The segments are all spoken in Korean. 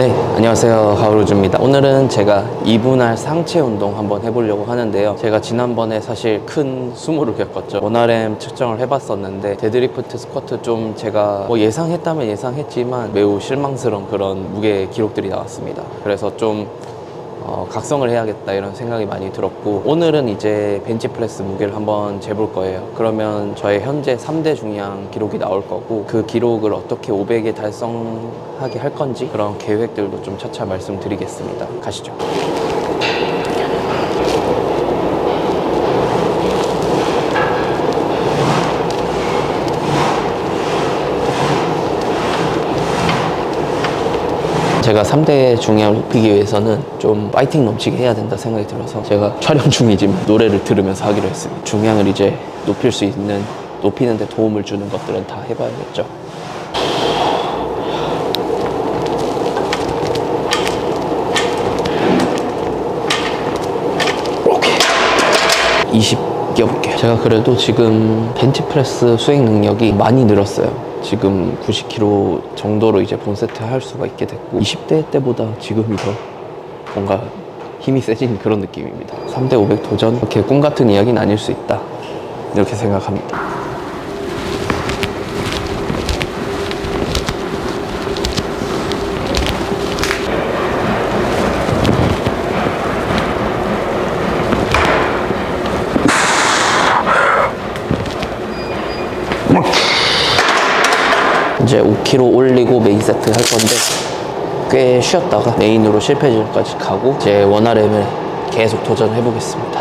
네, 안녕하세요. 하우루즈입니다. 오늘은 제가 2분할 상체 운동 한번 해보려고 하는데요. 제가 지난번에 사실 큰 수모를 겪었죠. 원RM 측정을 해봤었는데 데드리프트 스쿼트 좀 제가 뭐 예상했다면 예상했지만 매우 실망스러운 그런 무게 기록들이 나왔습니다. 그래서 좀 어, 각성을 해야겠다 이런 생각이 많이 들었고 오늘은 이제 벤치프레스 무게를 한번 재볼 거예요. 그러면 저의 현재 3대 중량 기록이 나올 거고 그 기록을 어떻게 500에 달성하게 할 건지 그런 계획들도 좀 차차 말씀드리겠습니다. 가시죠 제가 3대 중량을 높이기 위해서는 좀 파이팅 넘치게 해야 된다 생각이 들어서 제가 촬영 중이지만 노래를 들으면서 하기로 했습니다. 중량을 이제 높일 수 있는 높이는 데 도움을 주는 것들은 다 해봐야겠죠. 오케이. 20 뛰어볼게요. 제가 그래도 지금 벤치프레스 수행 능력이 많이 늘었어요. 지금 90kg 정도로 이제 본 세트 할 수가 있게 됐고 20대 때보다 지금이 더 뭔가 힘이 세진 그런 느낌입니다. 3대 500 도전 이렇게 꿈 같은 이야기는 아닐 수 있다. 이렇게 생각합니다. 이제 5kg 올리고 메인 세트 할 건데 꽤 쉬었다가 메인으로 실패질까지 가고 이제 원RM을 계속 도전해 보겠습니다.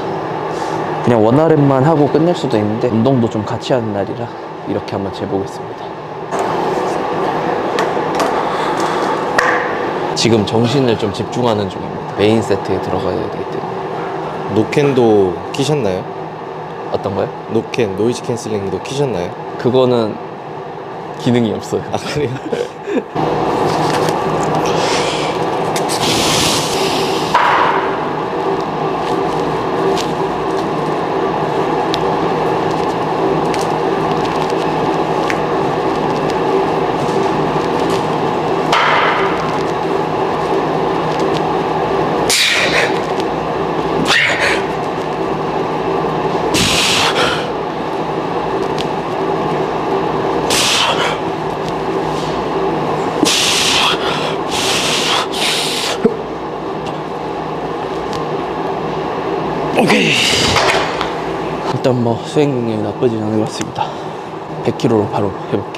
그냥 원RM만 하고 끝낼 수도 있는데 운동도 좀 같이 하는 날이라 이렇게 한번 재보겠습니다. 지금 정신을 좀 집중하는 중입니다. 메인 세트에 들어가야 되기 때문에 노캔도 키셨나요? 어떤 거요? 노캔 노이즈 캔슬링도 키셨나요? 그거는 기능이 없어요. 아 그래요? 일단 뭐 수행 능력이 나쁘진 않은 것 같습니다. 100kg로 바로 해볼게요.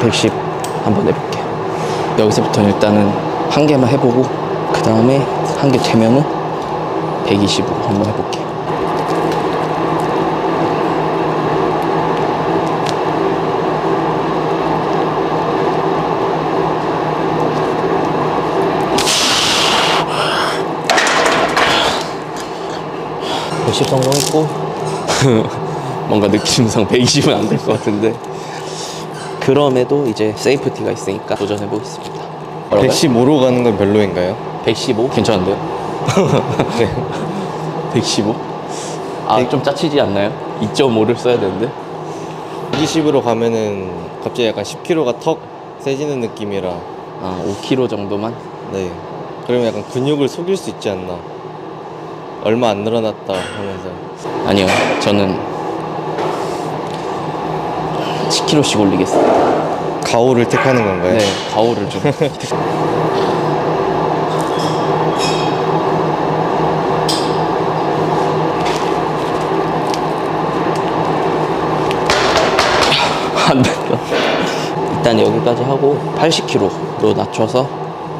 110 한번 해볼게요. 여기서부터 일단은 한 개만 해보고 그 다음에 한 개 되면은 120으로 한번 해볼게요. (110) 성공했고 뭔가 느낌상 120은 안 될 것 같은데 그럼에도 이제 세이프티가 있으니까 도전해 보겠습니다. 115로 가는 건 별로인가요? 115 괜찮은데요? 네. 115? 아좀 짜치지 않나요? 2.5를 써야 되는데 120으로 가면은 갑자기 약간 10kg가 턱 세지는 느낌이라 아 5kg 정도만 네 그러면 약간 근육을 속일 수 있지 않나 얼마 안 늘어났다 하면서 아니요 저는 10kg씩 올리겠습니다. 가오를 택하는 건가요? 네 가오를 좀 안 된다. 일단 여기까지 하고 80kg로 낮춰서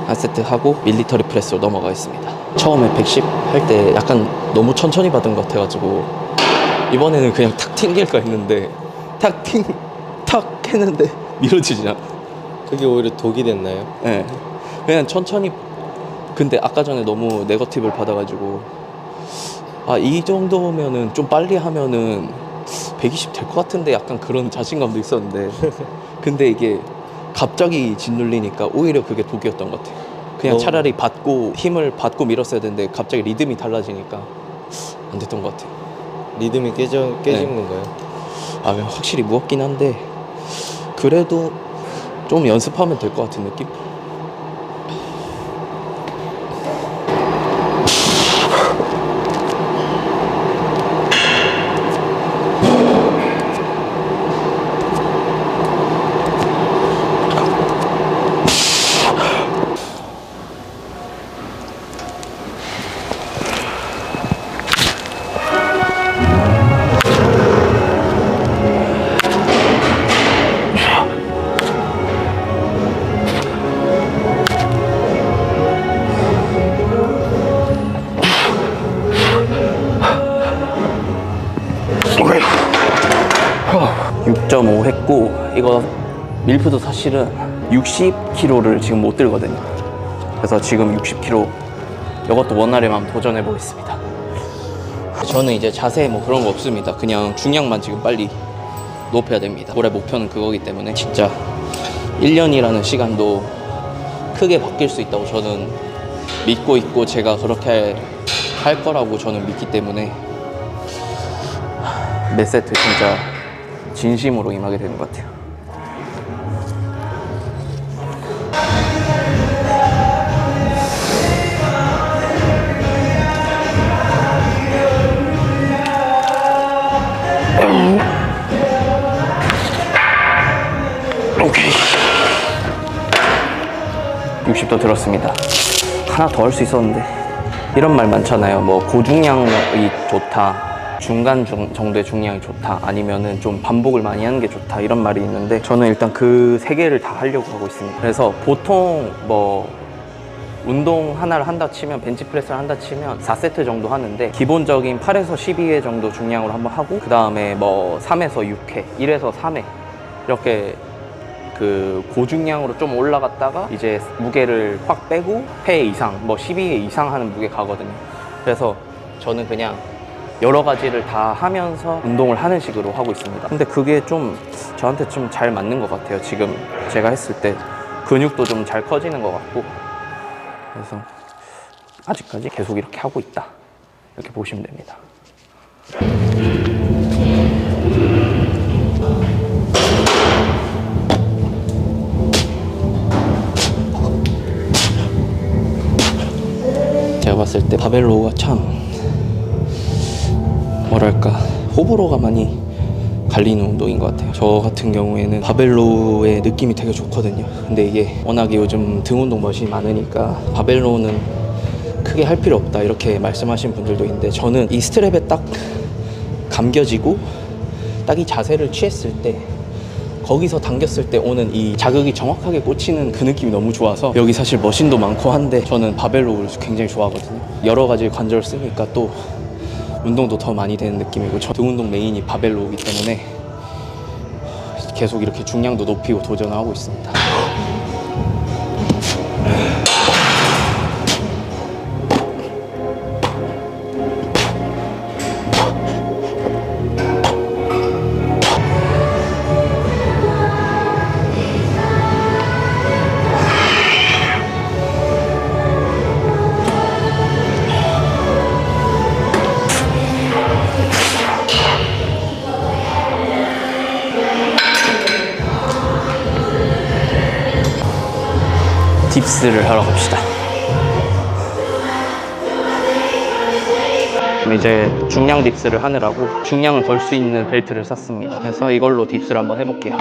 한 세트 하고 밀리터리 프레스로 넘어가겠습니다. 처음에 110 할 때 약간 너무 천천히 받은 것 같아가지고 이번에는 그냥 탁 튕길까 했는데 탁 튕, 탁 했는데 미뤄지지 않아. 그게 오히려 독이 됐나요? 예. 그냥 천천히 근데 아까 전에 너무 네거티브를 받아가지고 아 이 정도면은 좀 빨리 하면은 120 될 것 같은데 약간 그런 자신감도 있었는데 근데 이게 갑자기 짓눌리니까 오히려 그게 독이었던 것 같아요 그냥 어. 차라리 받고 힘을 받고 밀었어야 되는데 갑자기 리듬이 달라지니까 안 됐던 것 같아요 리듬이 깨져 깨진 네. 건가요? 아 그냥 확실히 무겁긴 한데 그래도 좀 연습하면 될 것 같은 느낌? 이거 밀프도 사실은 60kg를 지금 못 들거든요. 그래서 지금 60kg 이것도 원활에 한번 도전해 보겠습니다. 저는 이제 자세 뭐 그런 거 없습니다. 그냥 중량만 지금 빨리 높여야 됩니다. 올해 목표는 그거기 때문에 진짜 1년이라는 시간도 크게 바뀔 수 있다고 저는 믿고 있고 제가 그렇게 할 거라고 저는 믿기 때문에 몇 세트 진짜 진심으로 임하게 되는 것 같아요. 60도 들었습니다. 하나 더 할 수 있었는데 이런 말 많잖아요. 뭐 고중량이 좋다. 중간 중- 정도의 중량이 좋다. 아니면은 좀 반복을 많이 하는 게 좋다. 이런 말이 있는데 저는 일단 그 세 개를 다 하려고 하고 있습니다. 그래서 보통 뭐 운동 하나를 한다 치면 벤치프레스를 한다 치면 4세트 정도 하는데 기본적인 8에서 12회 정도 중량으로 한번 하고 그 다음에 뭐 3에서 6회, 1에서 3회 이렇게 그 고중량으로 좀 올라갔다가 이제 무게를 확 빼고 회 이상 뭐 12회 이상 하는 무게 가거든요. 그래서 저는 그냥 여러 가지를 다 하면서 운동을 하는 식으로 하고 있습니다. 근데 그게 좀 저한테 좀 잘 맞는 것 같아요. 지금 제가 했을 때 근육도 좀 잘 커지는 것 같고 그래서 아직까지 계속 이렇게 하고 있다. 이렇게 보시면 됩니다. 봤을 때 바벨로우가 참 뭐랄까 호불호가 많이 갈리는 운동인 것 같아요. 저 같은 경우에는 바벨로우의 느낌이 되게 좋거든요. 근데 이게 워낙에 요즘 등 운동 머신이 많으니까 바벨로우는 크게 할 필요 없다 이렇게 말씀하시는 분들도 있는데 저는 이 스트랩에 딱 감겨지고 딱 이 자세를 취했을 때 거기서 당겼을 때 오는 이 자극이 정확하게 꽂히는 그 느낌이 너무 좋아서 여기 사실 머신도 많고 한데 저는 바벨로우를 굉장히 좋아하거든요. 여러 가지 관절을 쓰니까 또 운동도 더 많이 되는 느낌이고 저 등 운동 메인이 바벨로우기 때문에 계속 이렇게 중량도 높이고 도전하고 있습니다. 딥스를 하러 갑시다. 이제 중량 딥스를 하느라고 중량을 걸 수 있는 벨트를 샀습니다. 그래서 이걸로 딥스를 한번 해볼게요.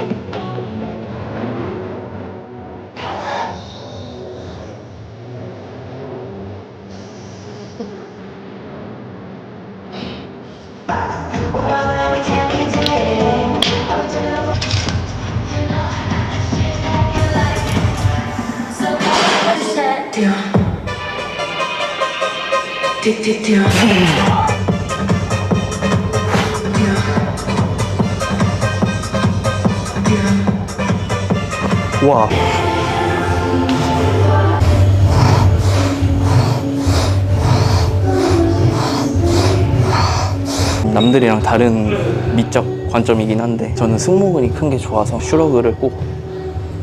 와. 남들이랑 다른 미적 관점이긴 한데 저는 승모근이 큰 게 좋아서 슈러그를 꼭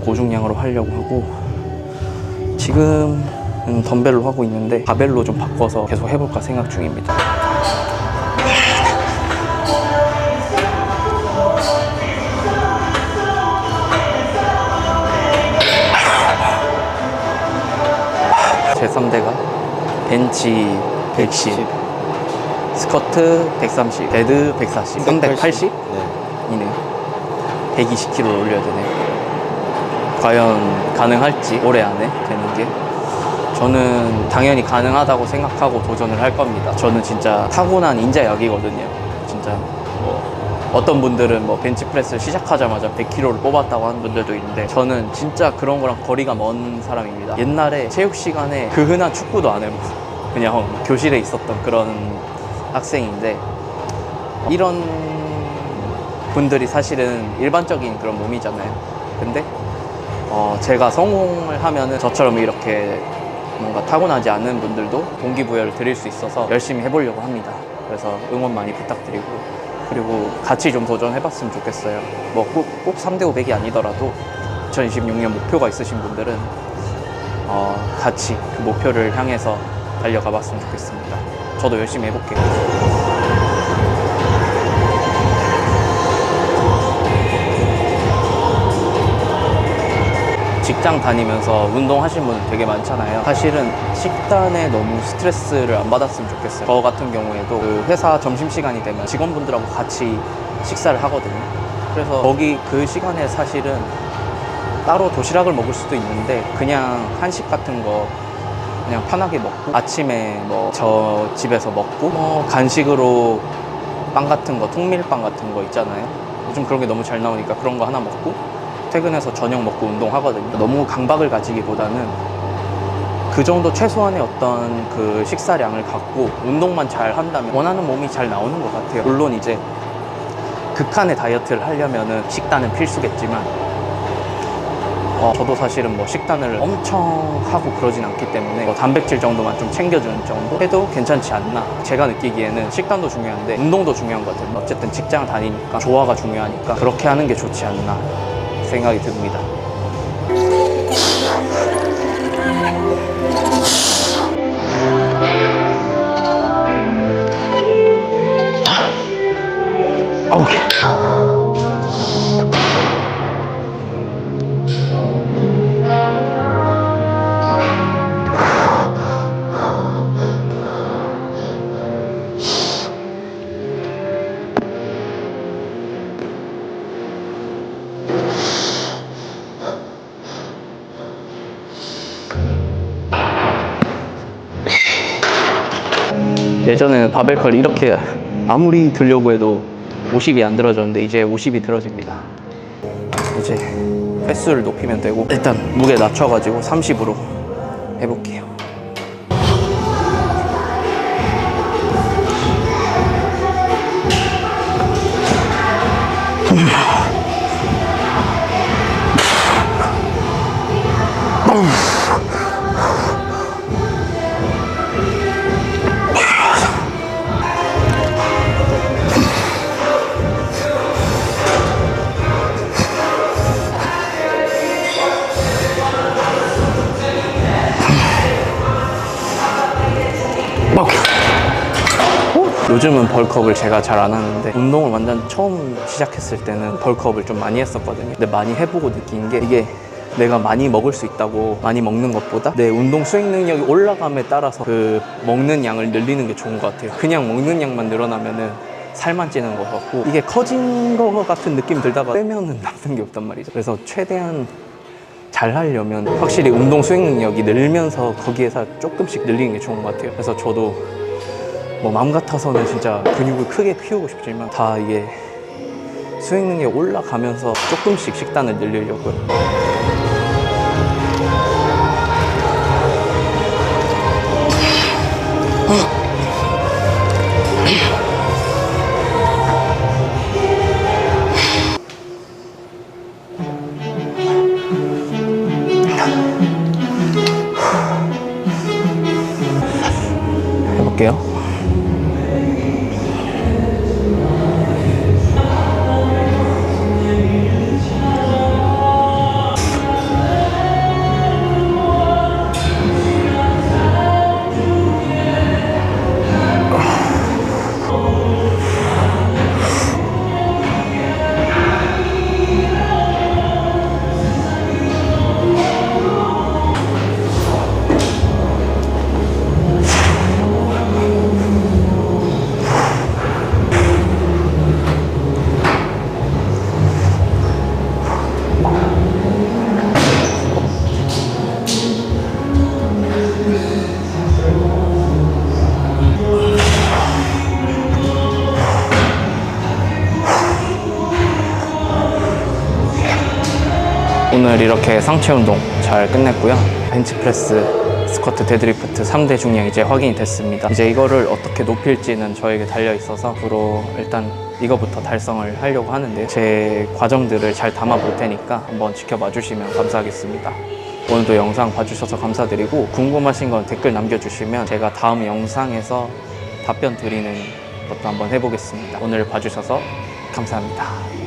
고중량으로 하려고 하고 지금 덤벨로 하고 있는데 바벨로 좀 바꿔서 계속 해볼까 생각 중입니다. 제 3대가 벤치 110, 스쿼트 130, 데드 140, 380? 네. 이네 120kg를 올려야 되네요. 과연 가능할지 올해 안에 되는 게 저는 당연히 가능하다고 생각하고 도전을 할 겁니다. 저는 진짜 타고난 인자약이거든요. 진짜 뭐 어떤 분들은 뭐 벤치프레스를 시작하자마자 100kg를 뽑았다고 하는 분들도 있는데 저는 진짜 그런 거랑 거리가 먼 사람입니다. 옛날에 체육 시간에 그 흔한 축구도 안 해보고 그냥 교실에 있었던 그런 학생인데 이런 분들이 사실은 일반적인 그런 몸이잖아요. 근데 어, 제가 성공을 하면은 저처럼 이렇게 뭔가 타고나지 않는 분들도 동기부여를 드릴 수 있어서 열심히 해보려고 합니다. 그래서 응원 많이 부탁드리고 그리고 같이 좀 도전해봤으면 좋겠어요. 뭐 꼭, 꼭 3대 500이 아니더라도 2026년 목표가 있으신 분들은 어, 같이 그 목표를 향해서 달려가 봤으면 좋겠습니다. 저도 열심히 해볼게요. 직장 다니면서 운동하시는 분들 되게 많잖아요. 사실은 식단에 너무 스트레스를 안 받았으면 좋겠어요. 저 같은 경우에도 그 회사 점심시간이 되면 직원분들하고 같이 식사를 하거든요. 그래서 거기 그 시간에 사실은 따로 도시락을 먹을 수도 있는데 그냥 한식 같은 거 그냥 편하게 먹고 아침에 뭐 저 집에서 먹고 뭐 간식으로 빵 같은 거 통밀빵 같은 거 있잖아요 요즘 그런 게 너무 잘 나오니까 그런 거 하나 먹고 퇴근해서 저녁 먹고 운동하거든요. 너무 강박을 가지기보다는 그 정도 최소한의 어떤 그 식사량을 갖고 운동만 잘 한다면 원하는 몸이 잘 나오는 것 같아요. 물론 이제 극한의 다이어트를 하려면은 식단은 필수겠지만 어, 저도 사실은 뭐 식단을 엄청 하고 그러진 않기 때문에 뭐 단백질 정도만 좀 챙겨주는 정도 해도 괜찮지 않나. 제가 느끼기에는 식단도 중요한데 운동도 중요한 것 같아요 어쨌든 직장을 다니니까 조화가 중요하니까 그렇게 하는 게 좋지 않나 생각이 듭니다. 아우 바벨컬 이렇게 아무리 들려고 해도 50이 안 들어졌는데 이제 50이 들어집니다. 이제 횟수를 높이면 되고 일단 무게 낮춰가지고 30으로 해볼게요. 요즘은 벌크업을 제가 잘 안 하는데 운동을 완전 처음 시작했을 때는 벌크업을 좀 많이 했었거든요. 근데 많이 해보고 느낀 게 이게 내가 많이 먹을 수 있다고 많이 먹는 것보다 내 운동 수행 능력이 올라감에 따라서 그 먹는 양을 늘리는 게 좋은 것 같아요. 그냥 먹는 양만 늘어나면은 살만 찌는 것 같고 이게 커진 것 같은 느낌 들다가 빼면은 남는 게 없단 말이죠. 그래서 최대한 잘 하려면 확실히 운동 수행 능력이 늘면서 거기에서 조금씩 늘리는 게 좋은 것 같아요. 그래서 저도 뭐 마음 같아서는 진짜 근육을 크게 키우고 싶지만 다 이게 수행 능력이 올라가면서 조금씩 식단을 늘리려고요. 해볼게요. 오늘 이렇게 상체 운동 잘 끝냈고요. 벤치프레스, 스쿼트, 데드리프트 3대 중량 이제 확인이 됐습니다. 이제 이거를 어떻게 높일지는 저에게 달려 있어서 앞으로 일단 이거부터 달성을 하려고 하는데 제 과정들을 잘 담아 볼 테니까 한번 지켜봐 주시면 감사하겠습니다. 오늘도 영상 봐주셔서 감사드리고 궁금하신 건 댓글 남겨주시면 제가 다음 영상에서 답변 드리는 것도 한번 해보겠습니다. 오늘 봐주셔서 감사합니다.